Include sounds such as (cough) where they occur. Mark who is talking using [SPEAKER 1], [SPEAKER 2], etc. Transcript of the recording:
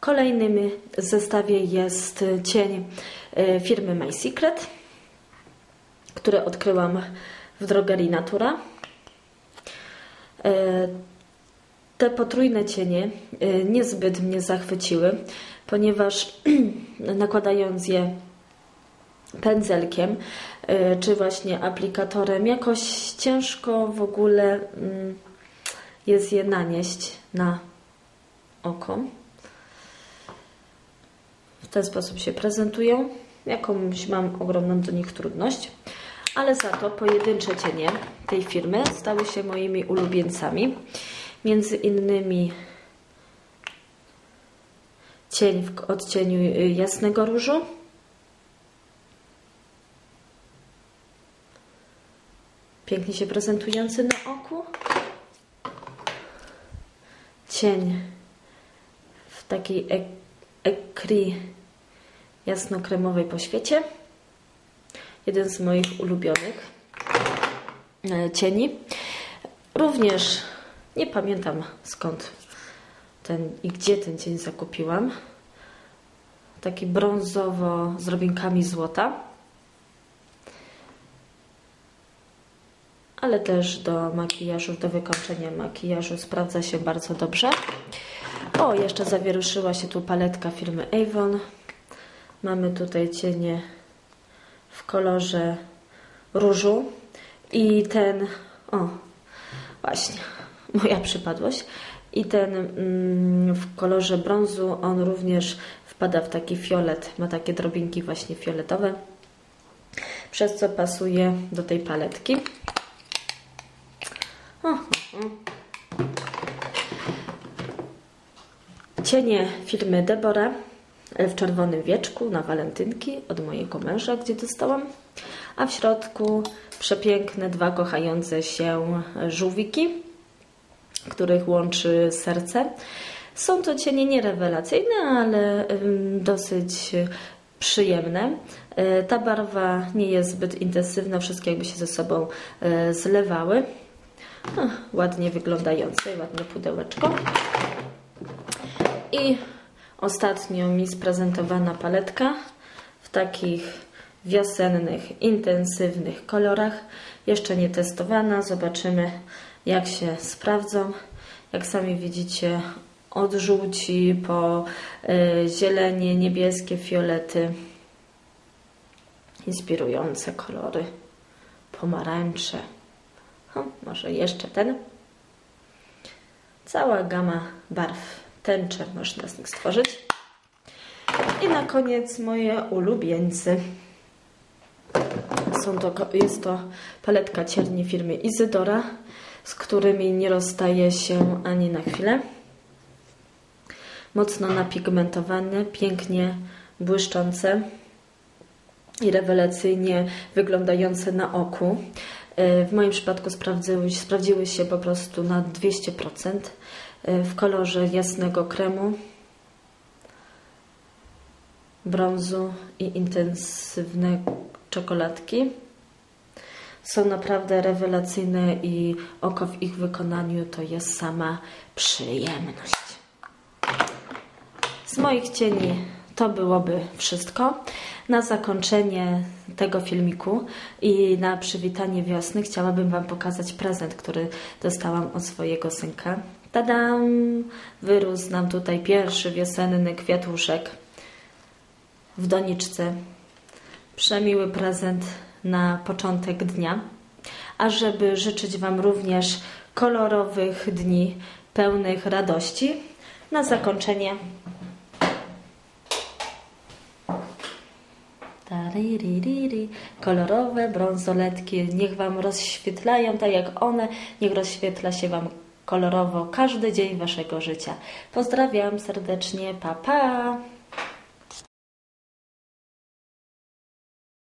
[SPEAKER 1] Kolejnym zestawie jest cień e, firmy My Secret, który odkryłam w drogerii Natura. E, te potrójne cienie e, niezbyt mnie zachwyciły, ponieważ (clears throat) nakładając je pędzelkiem czy właśnie aplikatorem, jakoś ciężko w ogóle mm, jest je nanieść na oko ten sposób się prezentują. Jakąś mam ogromną do nich trudność, ale za to pojedyncze cienie tej firmy stały się moimi ulubieńcami. Między innymi cień w odcieniu jasnego różu. Pięknie się prezentujący na oku. Cień w takiej ekri jasno-kremowej po świecie. Jeden z moich ulubionych e, cieni. Również nie pamiętam skąd ten i gdzie ten cień zakupiłam. Taki brązowo z robinkami złota. Ale też do makijażu, do wykończenia makijażu sprawdza się bardzo dobrze. O, jeszcze zawieruszyła się tu paletka firmy Avon. Mamy tutaj cienie w kolorze różu i ten, o właśnie, (laughs) moja przypadłość. I ten mm, w kolorze brązu, on również wpada w taki fiolet, ma takie drobinki właśnie fioletowe, przez co pasuje do tej paletki. O, o, o. Cienie firmy Deborah w czerwonym wieczku na walentynki od mojego męża, gdzie dostałam. A w środku przepiękne dwa kochające się żółwiki, których łączy serce. Są to cienie nierewelacyjne, ale dosyć przyjemne. E, ta barwa nie jest zbyt intensywna, wszystkie jakby się ze sobą e, zlewały. ładnie wyglądające, ładne pudełeczko. I ostatnio mi sprezentowana paletka w takich wiosennych, intensywnych kolorach. Jeszcze nie testowana. Zobaczymy, jak się sprawdzą. Jak sami widzicie, od żółci po y, zielenie, niebieskie, fiolety. Inspirujące kolory. Pomarańcze. O, może jeszcze ten. Cała gama barw tęczę można z nich stworzyć. I na koniec moje ulubieńcy. Są to, jest to paletka cierni firmy Izydora, z którymi nie rozstaje się ani na chwilę. Mocno napigmentowane, pięknie błyszczące i rewelacyjnie wyglądające na oku. E, w moim przypadku sprawdziły, sprawdziły się po prostu na 200%. Y, w kolorze jasnego kremu, brązu i intensywne czekoladki. Są naprawdę rewelacyjne i oko w ich wykonaniu to jest sama przyjemność. Z moich cieni to byłoby wszystko. Na zakończenie tego filmiku i na przywitanie wiosny chciałabym Wam pokazać prezent, który dostałam od swojego synka. Tadam! Wyrósł nam tutaj pierwszy wiosenny kwiatuszek w doniczce. Przemiły prezent na początek dnia. A żeby życzyć Wam również kolorowych dni pełnych radości, na zakończenie kolorowe brązoletki. Niech Wam rozświetlają tak jak one, niech rozświetla się Wam kolorowo każdy dzień Waszego życia. Pozdrawiam serdecznie, pa pa!